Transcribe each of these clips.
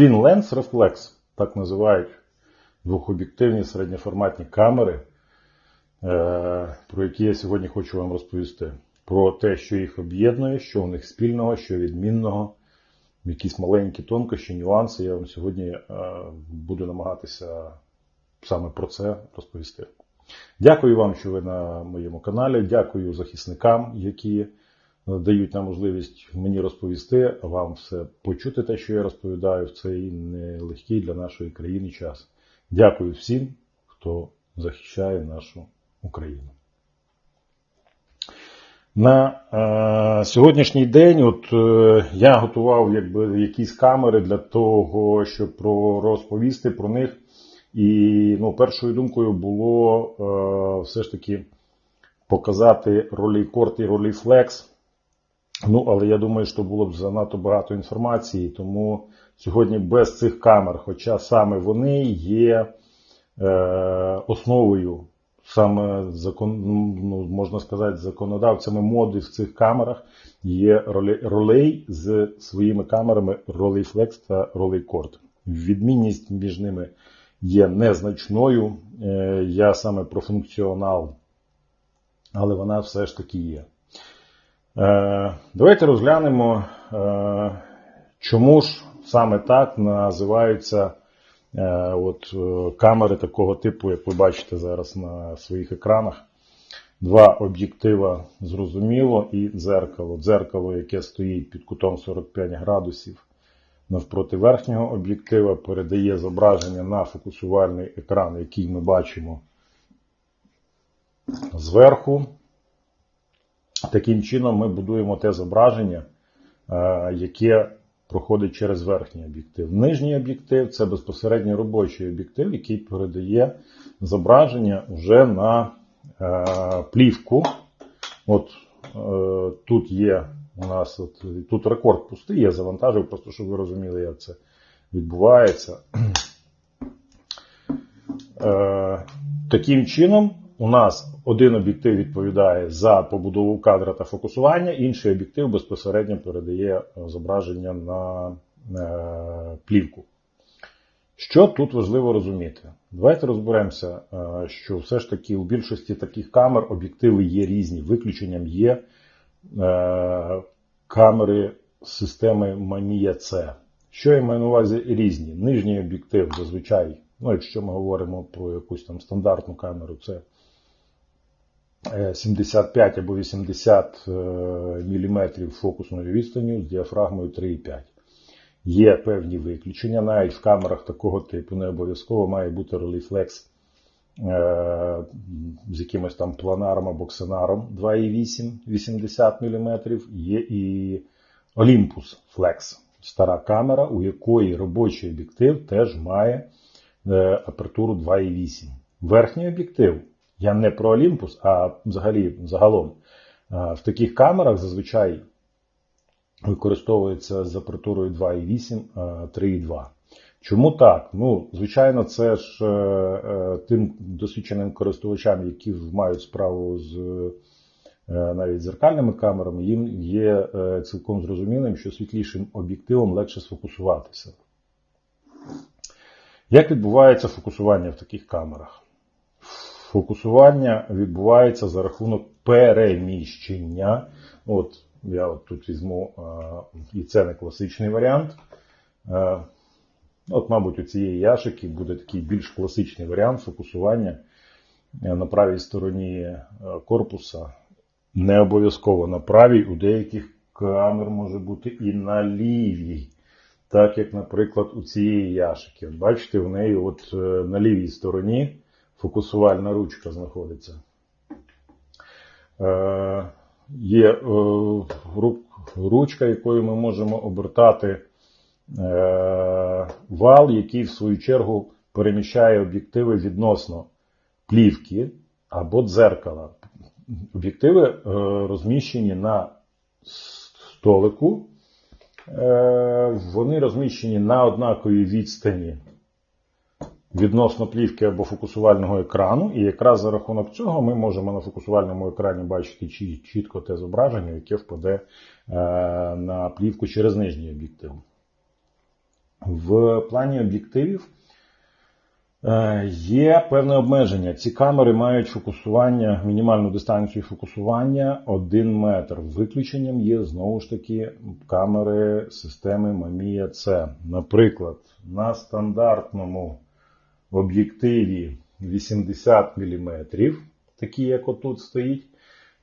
Twin Lens Reflex, так називають двохоб'єктивні середньоформатні камери, е, про які я сьогодні хочу вам розповісти. Про те, що їх об'єднує, що у них спільного, що відмінного, якісь маленькі тонкощі, нюанси. Я вам сьогодні е, буду намагатися саме про це розповісти. Дякую вам, що ви на моєму каналі. Дякую захисникам, які дають нам можливість мені розповісти, вам все почути, те, що я розповідаю в цей нелегкий для нашої країни час. Дякую всім, хто захищає нашу Україну. На е, сьогоднішній день от, е, я готував якби, якісь камери для того, щоб про, розповісти про них. І ну, першою думкою було е, все ж таки показати ролі корт і ролі флекс. Ну, але я думаю, що було б занадто багато інформації, тому сьогодні без цих камер, хоча саме вони є е, основою, саме закон, ну, можна сказати, законодавцями моди в цих камерах, є ролей з своїми камерами Rolei Flex та Rolei Cord. Відмінність між ними є незначною. Е, я саме про функціонал, але вона все ж таки є. Е, давайте розглянемо, е, чому ж саме так називаються от, камери такого типу, як ви бачите зараз на своїх екранах. Два об'єктива зрозуміло і дзеркало. Дзеркало, яке стоїть під кутом 45 градусів навпроти верхнього об'єктива, передає зображення на фокусувальний екран, який ми бачимо зверху. Таким чином ми будуємо те зображення, е, яке проходить через верхній об'єктив. Нижній об'єктив це безпосередньо робочий об'єктив, який передає зображення вже на е, плівку. От е, Тут є у нас от, тут рекорд пустий, я завантажив, просто щоб ви розуміли, як це відбувається. Таким чином, у нас один об'єктив відповідає за побудову кадра та фокусування, інший об'єктив безпосередньо передає зображення на е, плівку. Що тут важливо розуміти? Давайте розберемося, е, що все ж таки у більшості таких камер об'єктиви є різні. Виключенням є Е, камери системи Mania C. Що я маю на увазі різні? Нижній об'єктив зазвичай, ну якщо ми говоримо про якусь там стандартну камеру, це 75 або 80 е, мм фокусною відстанню з діафрагмою 3,5. Є певні виключення, навіть в камерах такого типу не обов'язково має бути реліфлекс Е, з якимось там планаром або ксенаром 2,8 80 мм. Є і Olympus Flex, стара камера, у якої робочий об'єктив теж має е, апертуру 2,8. Верхній об'єктив. Я не про Olympus, а взагалі загалом. Е, в таких камерах зазвичай використовується з апертурою 2,8, 3,2. Чому так? Ну, звичайно, це ж е, е, тим досвідченим користувачам, які мають справу з навіть зеркальними камерами, їм є цілком зрозумілим, що світлішим об'єктивом легше сфокусуватися. Як відбувається фокусування в таких камерах? Фокусування відбувається за рахунок переміщення. От я от тут візьму, е, і це не класичний варіант. Е, От, мабуть, у цієї яшики буде такий більш класичний варіант фокусування е, на правій стороні корпуса. Не обов'язково на правій, у деяких камер може бути і на лівій. Так як, наприклад, у цієї яшики. От Бачите, в неї от на лівій стороні фокусувальна ручка знаходиться. Е, Є е, ручка, якою ми можемо обертати Е, вал, який в свою чергу переміщає об'єктиви відносно плівки або дзеркала. Об'єктиви розміщені на столику, вони розміщені на однаковій відстані відносно плівки або фокусувального екрану, і якраз за рахунок цього ми можемо на фокусувальному екрані бачити чітко те зображення, яке впаде на плівку через нижній об'єктив. В плані об'єктивів е, є певне обмеження. Ці камери мають фокусування, мінімальну дистанцію фокусування 1 метр. Виключенням є знову ж таки камери системи Mamiya C. Наприклад, на стандартному об'єктиві 80 мм, такі як отут стоїть,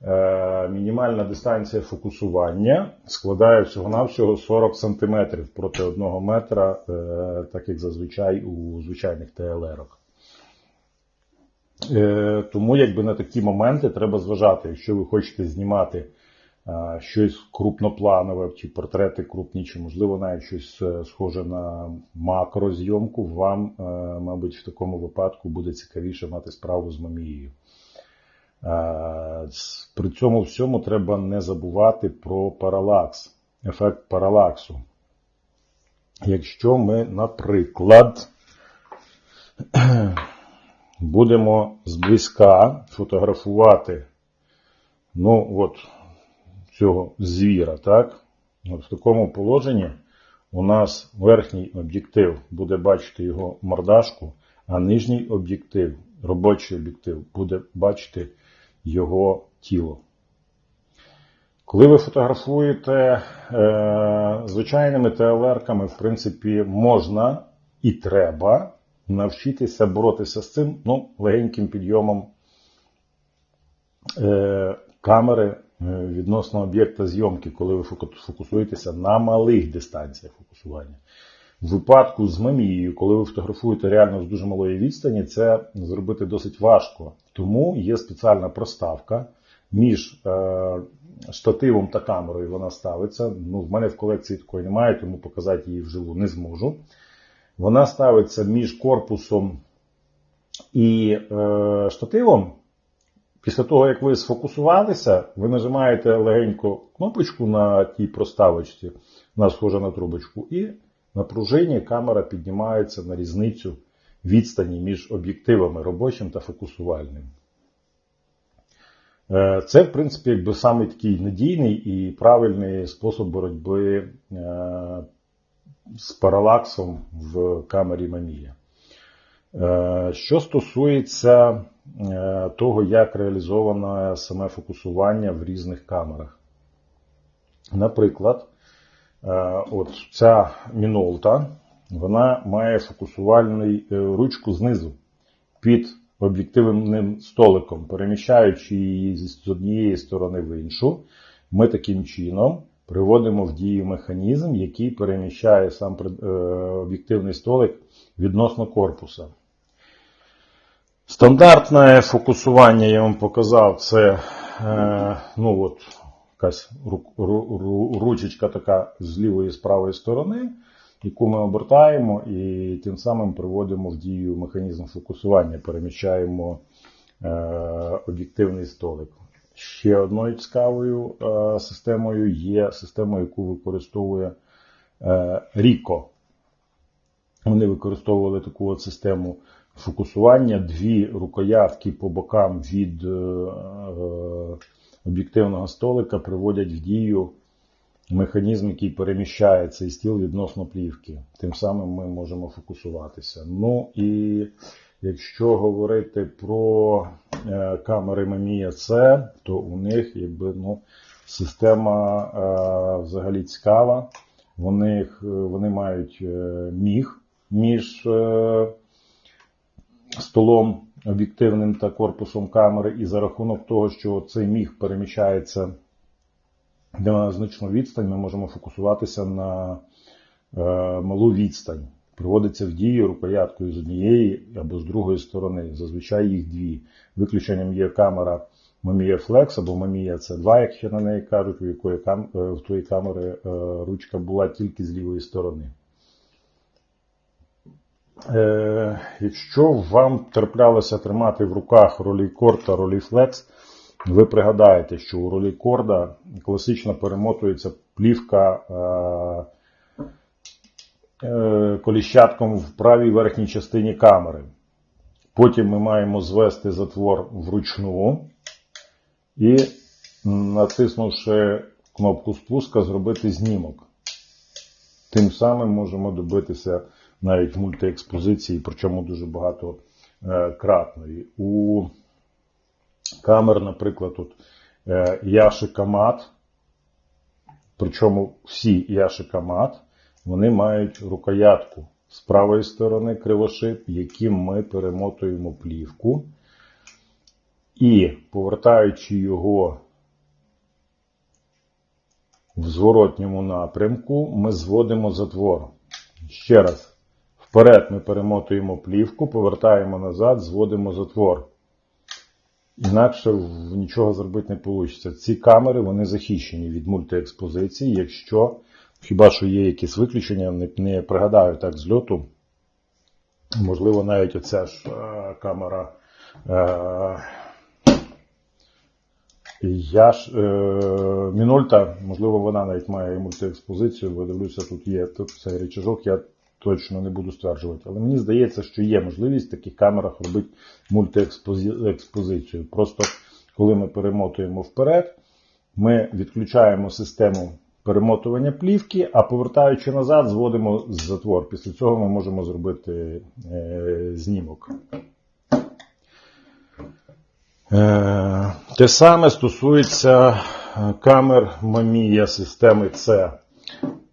е, мінімальна дистанція фокусування складає всього-навсього 40 см проти 1 метра, е, так як зазвичай у звичайних ТЛР-ах. Е, Тому якби на такі моменти треба зважати, якщо ви хочете знімати щось крупнопланове, чи портрети крупні, чи можливо навіть щось е, схоже на макрозйомку, вам, е, мабуть, в такому випадку буде цікавіше мати справу з мамією. При цьому всьому треба не забувати про паралакс, ефект паралаксу. Якщо ми, наприклад, будемо зблизька фотографувати ну, от, цього звіра, так? От в такому положенні у нас верхній об'єктив буде бачити його мордашку, а нижній об'єктив, робочий об'єктив, буде бачити його тіло. Коли ви фотографуєте е, звичайними ТЛР-ками, в принципі, можна і треба навчитися боротися з цим ну, легеньким підйомом е, камери відносно об'єкта зйомки, коли ви фокусуєтеся на малих дистанціях фокусування. В випадку з мамією, коли ви фотографуєте реально з дуже малої відстані, це зробити досить важко. Тому є спеціальна проставка між е, штативом та камерою. Вона ставиться. Ну, в мене в колекції такої немає, тому показати її вживу не зможу. Вона ставиться між корпусом і е, штативом. Після того, як ви сфокусувалися, ви нажимаєте легенько кнопочку на тій проставочці, вона схожа на трубочку, і на пружині камера піднімається на різницю відстані між об'єктивами робочим та фокусувальним. Е, Це, в принципі, якби саме такий надійний і правильний спосіб боротьби е, з паралаксом в камері Mamiya. Е, Що стосується того, як реалізовано саме фокусування в різних камерах. Наприклад, е, от ця Minolta, вона має фокусувальну ручку знизу під об'єктивним столиком, переміщаючи її з однієї сторони в іншу, ми таким чином приводимо в дію механізм, який переміщає сам е, об'єктивний столик відносно корпуса. Стандартне фокусування я вам показав, це е, ну от, якась ру- ру- ру- ручечка така з лівої і з правої сторони, яку ми обертаємо і тим самим приводимо в дію механізм фокусування, переміщаємо е, об'єктивний столик. Ще одною цікавою е, системою є система, яку використовує е, Ricoh. Вони використовували таку от систему фокусування, дві рукоятки по бокам від е, е, об'єктивного столика приводять в дію механізм, який переміщає цей стіл відносно плівки. Тим самим ми можемо фокусуватися. Ну і якщо говорити про е, камери Mamiya C, то у них якби, ну, система взагалі цікава. Вони, вони мають міг між столом об'єктивним та корпусом камери, і за рахунок того, що цей міг переміщається на значну відстань, ми можемо фокусуватися на е, малу відстань. Приводиться в дію рукояткою з однієї або з другої сторони. Зазвичай їх дві. Виключенням є камера Mamiya Flex або Mamiya C2, як ще на неї кажуть, у якої кам... е, в тої камери е, ручка була тільки з лівої сторони. Е, якщо вам терплялося тримати в руках ролейкорд та ролейфлекс, ви пригадаєте, що у ролейкорда класично перемотується плівка е, е, коліщатком в правій верхній частині камери. Потім ми маємо звести затвор вручну і, натиснувши кнопку спуска, зробити знімок. Тим самим можемо добитися навіть мультиекспозиції, причому дуже багато е, кратної. У камер, наприклад, тут е, Яшика мат, причому всі Яшика мат, вони мають рукоятку з правої сторони кривошип, яким ми перемотуємо плівку. І повертаючи його в зворотньому напрямку, ми зводимо затвор. Ще раз. Вперед ми перемотуємо плівку, повертаємо назад, зводимо затвор. Інакше нічого зробити не вийде. Ці камери вони захищені від мультиекспозиції, якщо хіба що є якісь виключення, не, не пригадаю так з льоту. Можливо, навіть оця ж е, камера. Е, я ж е, Мінольта, можливо, вона навіть має мультиекспозицію, бо дивлюся, тут є тут цей речажок, я точно не буду стверджувати. Але мені здається, що є можливість в таких камерах робити мультиекспозицію. Просто коли ми перемотуємо вперед, ми відключаємо систему перемотування плівки, а повертаючи назад, зводимо затвор. Після цього ми можемо зробити е, знімок. Е, те саме стосується е, камер Mamiya системи C.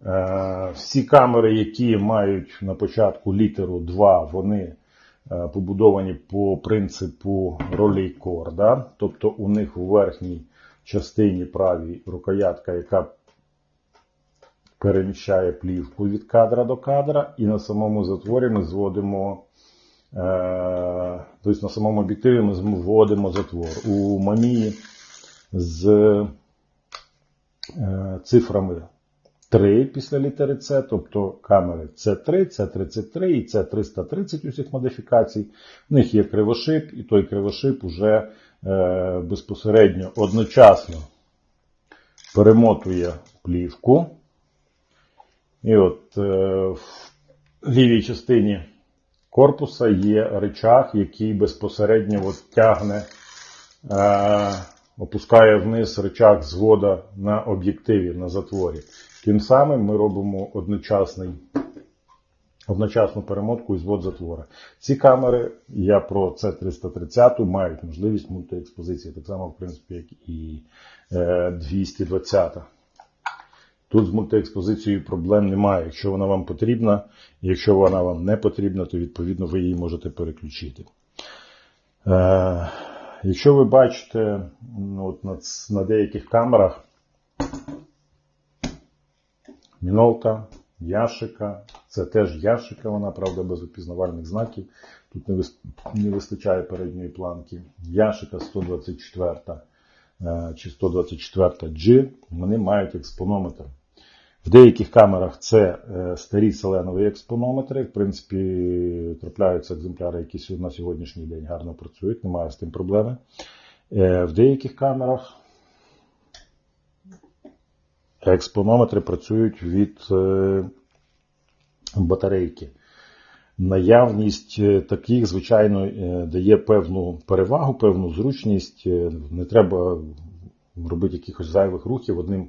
Е, всі камери, які мають на початку літеру 2, вони побудовані по принципу ролей корда. Тобто у них у верхній частині правій рукоятка, яка переміщає плівку від кадра до кадра, і на самому затворі ми зводимо Тобто на самому об'єктиві ми вводимо затвор. У мамії з е, цифрами 3 після літери С, тобто камери С3, С33 і С330 усіх модифікацій. В них є кривошип, і той кривошип уже е, безпосередньо одночасно перемотує плівку. І от е, в лівій частині корпуса є речах, який безпосередньо от тягне, е, опускає вниз речах звода на об'єктиві на затворі. Тим самим ми робимо одночасний. Одночасну перемотку і звод затвора. Ці камери, я про c 330 мають можливість мультиекспозиції, так само, в принципі, як і 220. Е, Тут з мультиекспозицією проблем немає. Якщо вона вам потрібна, якщо вона вам не потрібна, то відповідно ви її можете переключити. Е, Якщо ви бачите ну, от на, на деяких камерах мінолта, яшика, це теж яшика, вона, правда, без опізнавальних знаків. Тут не вистачає передньої планки. Яшика 124 е, чи 124 G, вони мають експонометр. В деяких камерах це е, старі селенові експонометри. В принципі, трапляються екземпляри, які на сьогоднішній день гарно працюють, немає з тим проблеми. Е, в деяких камерах експонометри працюють від е, батарейки. Наявність таких, звичайно, дає певну перевагу, певну зручність. Не треба робити якихось зайвих рухів одним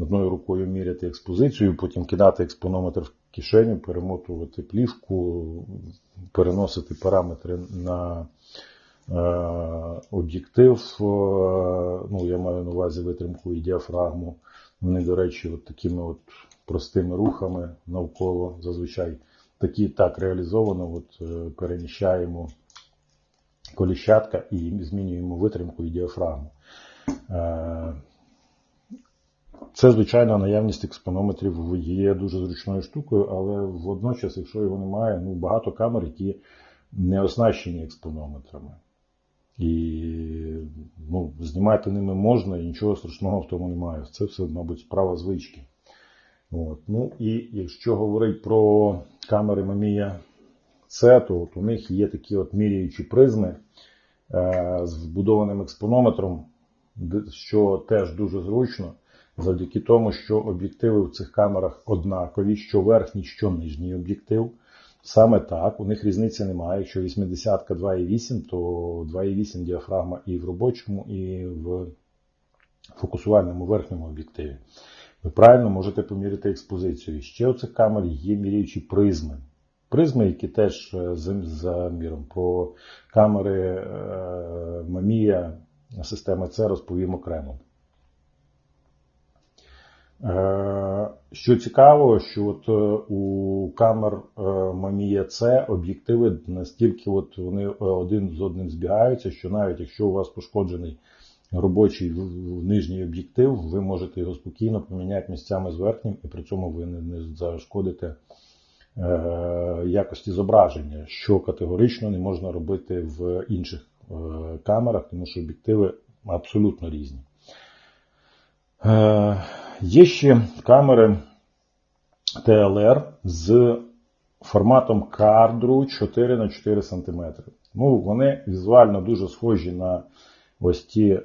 одною рукою міряти експозицію, потім кидати експонометр в кишеню, перемотувати плівку, переносити параметри на е, об'єктив. Е, ну, Я маю на увазі витримку і діафрагму. Вони, до речі, от такими от простими рухами навколо зазвичай такі так реалізовано, от е, переміщаємо коліщатка і змінюємо витримку і діафрагму. Це, звичайно, наявність експонометрів є дуже зручною штукою, але водночас, якщо його немає, ну багато камер, які не оснащені експонометрами. І ну, знімати ними можна і нічого страшного в тому немає. Це все, мабуть, справа звички. От. Ну І якщо говорити про камери Mamiya C, то от у них є такі от міряючі призми е, з вбудованим експонометром, що теж дуже зручно завдяки тому, що об'єктиви в цих камерах однакові, що верхній, що нижній об'єктив. Саме так, у них різниці немає. Якщо 80 2,8, то 2,8 діафрагма і в робочому, і в фокусувальному верхньому об'єктиві. ви правильно можете поміряти експозицію. Ще у цих камер є міряючі призми. Призми, які теж е, за заміром. Про камери е, Mamiya системи C розповім окремо. Е, Що цікаво, що от е, у камер е, Mamiya C об'єктиви настільки от вони е, один з одним збігаються, що навіть якщо у вас пошкоджений робочий нижній об'єктив, ви можете його спокійно поміняти місцями з верхнім, і при цьому ви не, зашкодите е, якості зображення, що категорично не можна робити в інших е, камерах, тому що об'єктиви абсолютно різні. Є ще камери TLR з форматом кадру 4 на 4 см. Ну, вони візуально дуже схожі на ось ті е,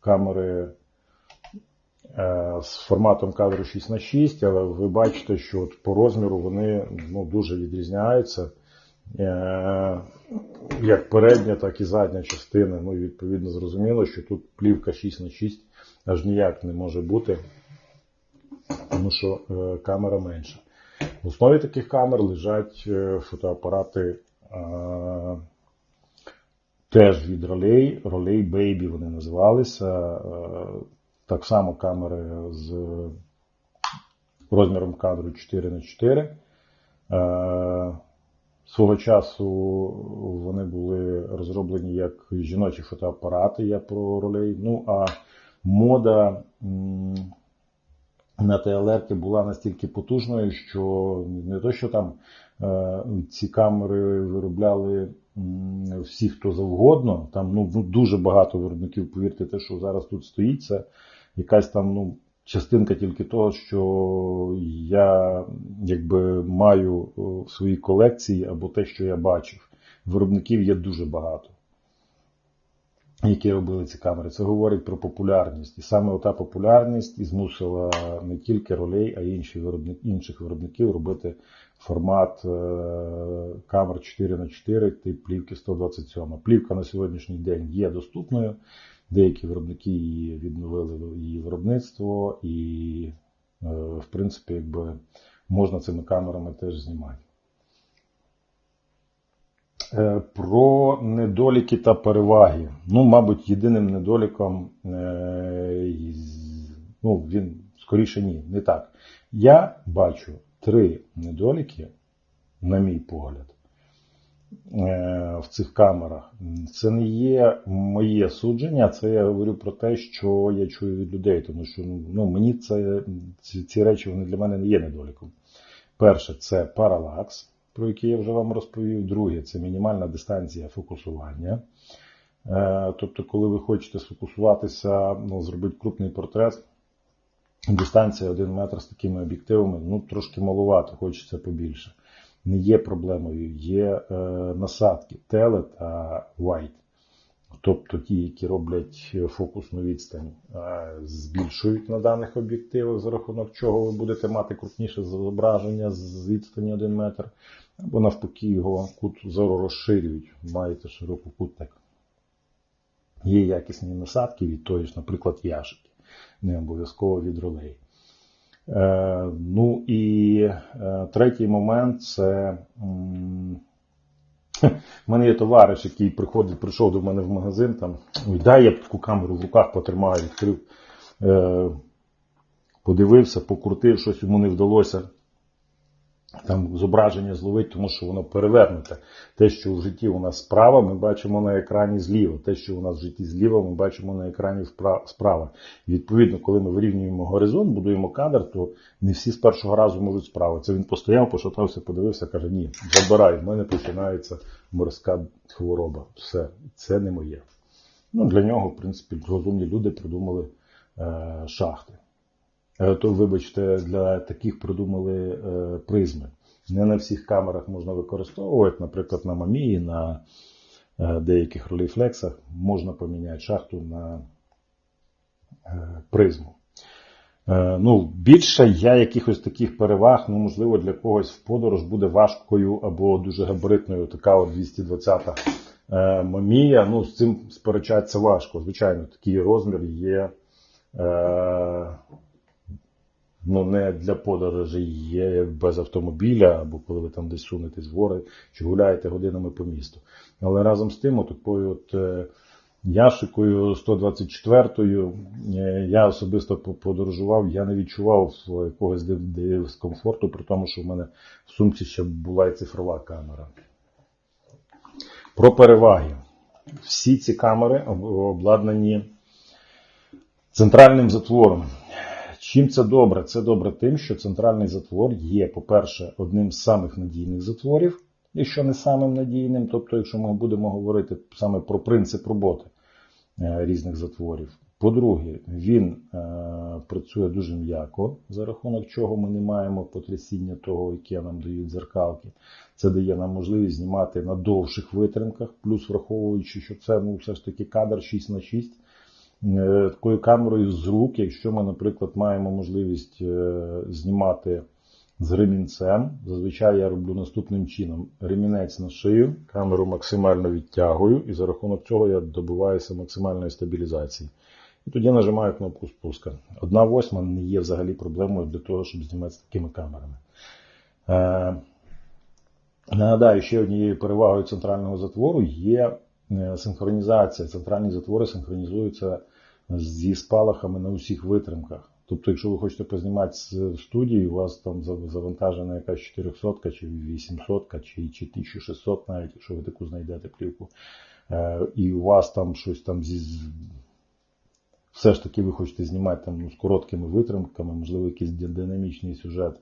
камери е, з форматом кадру 6 на 6 але ви бачите, що от по розміру вони ну, дуже відрізняються. Е, як передня, так і задня частина. Ну, і відповідно зрозуміло, що тут плівка 6 на 6 аж ніяк не може бути, тому що е, камера менша. В основі таких камер лежать е, фотоапарати теж від ролей, ролей Baby вони називалися. Е, так само камери з розміром кадру 4 на 4 Е, Свого часу вони були розроблені як жіночі фотоапарати, я про ролей. Ну а мода на ТЛР була настільки потужною, що не то, що там е, ці камери виробляли всі, хто завгодно. Там ну, ну, дуже багато виробників, повірте, те, що зараз тут стоїть, це якась там ну, частинка тільки того, що я якби маю о, в своїй колекції або те, що я бачив. Виробників є дуже багато, які робили ці камери. Це говорить про популярність. І саме ота популярність і змусила не тільки ролей, а й інші виробник, інших виробників робити формат е, камер 4 на 4 тип плівки 127. Плівка на сьогоднішній день є доступною. Деякі виробники її відновили її виробництво, і, е, в принципі, якби можна цими камерами теж знімати. Е, Про недоліки та переваги. Ну, мабуть, єдиним недоліком, е, ну, він скоріше ні, не так. Я бачу три недоліки, на мій погляд, е, в цих камерах. Це не є моє судження, це я говорю про те, що я чую від людей, тому що ну, мені це, ці, ці речі вони для мене не є недоліком. Перше, це паралакс, про який я вже вам розповів. Друге, це мінімальна дистанція фокусування. Е, Тобто, коли ви хочете сфокусуватися, ну, зробити крупний портрет, дистанція 1 метр з такими об'єктивами, ну, трошки малувато, хочеться побільше. Не є проблемою, є е, насадки теле та white. Тобто ті, які роблять фокусну відстань, е, збільшують на даних об'єктивах, за рахунок чого ви будете мати крупніше зображення з відстані 1 метр, або навпаки його кут зору розширюють, маєте ширококутник. Є якісні насадки від тої ж, наприклад, яшики, не обов'язково від ролей. Е, ну і е, третій момент це. У мене є товариш, який приходить, прийшов до мене в магазин, там, ой, дай я таку камеру в руках потримаю, відкрив, е, подивився, покрутив, щось йому не вдалося там зображення зловити, тому що воно перевернуте. Те, що в житті у нас справа, ми бачимо на екрані зліва. Те, що у нас в житті зліва, ми бачимо на екрані справа. І відповідно, коли ми вирівнюємо горизонт, будуємо кадр, то не всі з першого разу можуть справа. Це він постояв, пошатався, подивився, каже, ні, забирай, в мене починається морська хвороба. Все, це не моє. Ну, для нього, в принципі, розумні люди придумали е, шахти. Е, То, вибачте, для таких придумали е, призми. Не на всіх камерах можна використовувати, наприклад, на мамії, на е, деяких ролейфлексах можна поміняти шахту на призму. Ну, більше я якихось таких переваг, ну, можливо, для когось в подорож буде важкою або дуже габаритною така от 220-та е, мамія. Ну, з цим сперечатися важко. Звичайно, такий розмір є. Ну не для подорожей є без автомобіля, або коли ви там десь сунетесь в гори чи гуляєте годинами по місту. Але разом з тим, такою от е, Яшикою 124-ю е, я особисто подорожував, я не відчував якогось дискомфорту, при тому, що в мене в сумці ще була і цифрова камера. Про переваги. Всі ці камери обладнані центральним затвором. Чим це добре? Це добре тим, що центральний затвор є, по-перше, одним з самих надійних затворів, якщо не самим надійним, тобто, якщо ми будемо говорити саме про принцип роботи е, різних затворів. По-друге, він е, працює дуже м'яко, за рахунок чого ми не маємо потрясіння того, яке нам дають дзеркалки. Це дає нам можливість знімати на довших витримках, плюс враховуючи, що це ну, все ж таки кадр 6 на 6 Е, такою камерою з рук, якщо ми, наприклад, маємо можливість е, знімати з ремінцем, зазвичай я роблю наступним чином: ремінець на шию, камеру максимально відтягую, і за рахунок цього я добиваюся максимальної стабілізації. І тоді нажимаю кнопку спуска. Одна восьма не є взагалі проблемою для того, щоб знімати з такими камерами. Е, нагадаю, ще однією перевагою центрального затвору є синхронізація. Центральні затвори синхронізуються зі спалахами на усіх витримках. Тобто, якщо ви хочете познімати в студії, у вас там завантажена якась 400 чи 800 чи, чи 1600, навіть якщо ви таку знайдете плівку, е, і у вас там щось там зі. Все ж таки ви хочете знімати там ну, з короткими витримками, можливо, якийсь динамічний сюжет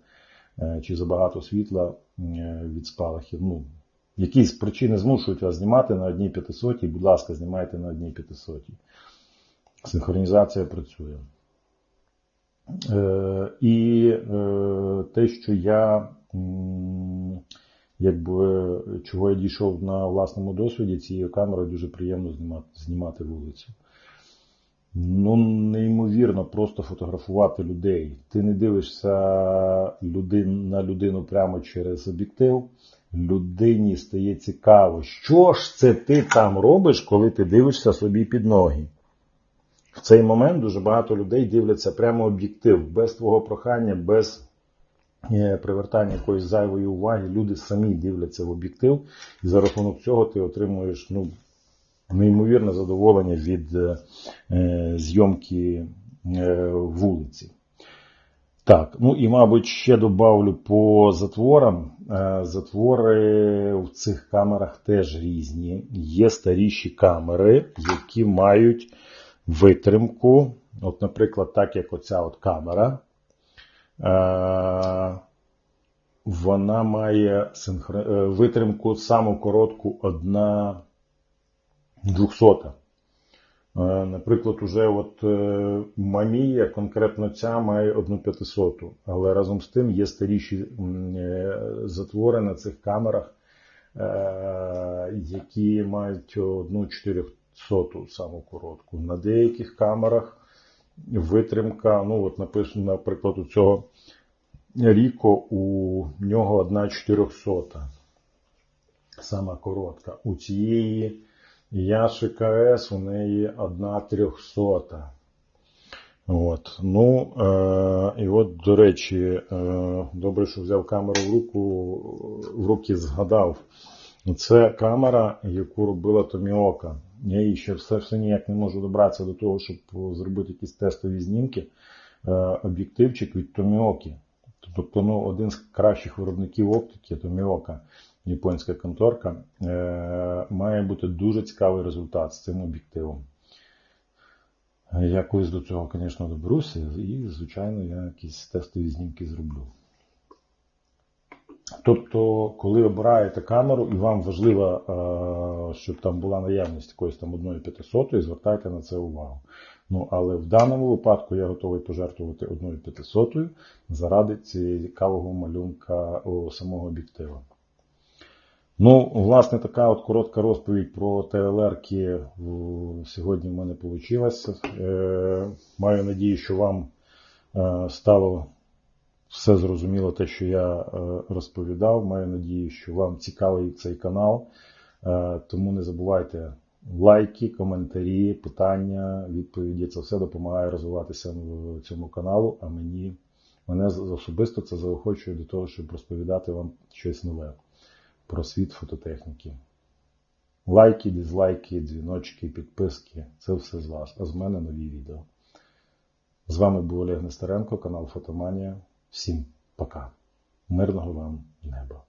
е, чи забагато світла е, від спалахів. Ну, Якісь причини змушують вас знімати на одній 500, будь ласка, знімайте на одній 500. Синхронізація працює. Е, І е, те, що я якби, чого я дійшов на власному досвіді, цією камерою дуже приємно знімати, знімати вулицю. Ну, неймовірно, просто фотографувати людей. Ти не дивишся людин, на людину прямо через об'єктив. Людині стає цікаво, що ж це ти там робиш, коли ти дивишся собі під ноги. В цей момент дуже багато людей дивляться прямо об'єктив, без твого прохання, без е, привертання якоїсь зайвої уваги. Люди самі дивляться в об'єктив, і за рахунок цього ти отримуєш ну, неймовірне задоволення від е, е зйомки вулиці. Так, ну і, мабуть, ще добавлю по затворам. Затвори в цих камерах теж різні. Є старіші камери, які мають витримку. От, Наприклад, так як оця от камера. Е, вона має. Е, витримку саму коротку одна двохсота. Е, наприклад, уже от Мамія, конкретно ця має одну п'ятисоту, але разом з тим є старіші затвори на цих камерах, які мають одну чотирьох соту саму коротку. На деяких камерах витримка, ну от написано, наприклад, у цього Ріко у нього одна 400. Сама коротка. У цієї Яши КС у неї одна 300. От. Ну, е, І от, до речі, е, добре, що взяв камеру в руку, в руки згадав. Це камера, яку робила Томіока. Я її ще все все ніяк не можу добратися до того, щоб зробити якісь тестові знімки. Е, об'єктивчик від Томіоки. Тобто ну, один з кращих виробників оптики, Томіока, японська конторка, е, має бути дуже цікавий результат з цим об'єктивом. Я колись до цього, звісно, доберуся і, звичайно, я якісь тестові знімки зроблю. Тобто, коли обираєте камеру і вам важливо, е, щоб там була наявність якоїсь там 1,500, звертайте на це увагу. Ну, Але в даному випадку я готовий пожертвувати 1,500 заради цікавого малюнка самого об'єктива. Ну, власне, така от коротка розповідь про ТЛРки сьогодні в мене вийшла. Е, маю надію, що вам е, стало все зрозуміло те, що я е, розповідав. Маю надію, що вам цікавий цей канал. Е, тому не забувайте лайки, коментарі, питання, відповіді. Це все допомагає розвиватися в цьому каналу, а мені Мене особисто це заохочує до того, щоб розповідати вам щось нове про світ фототехніки. Лайки, дизлайки, дзвіночки, підписки це все з вас, а з мене нові відео. З вами був Олег Нестеренко, канал Фотоманія. Всім пока. Мирного вам неба.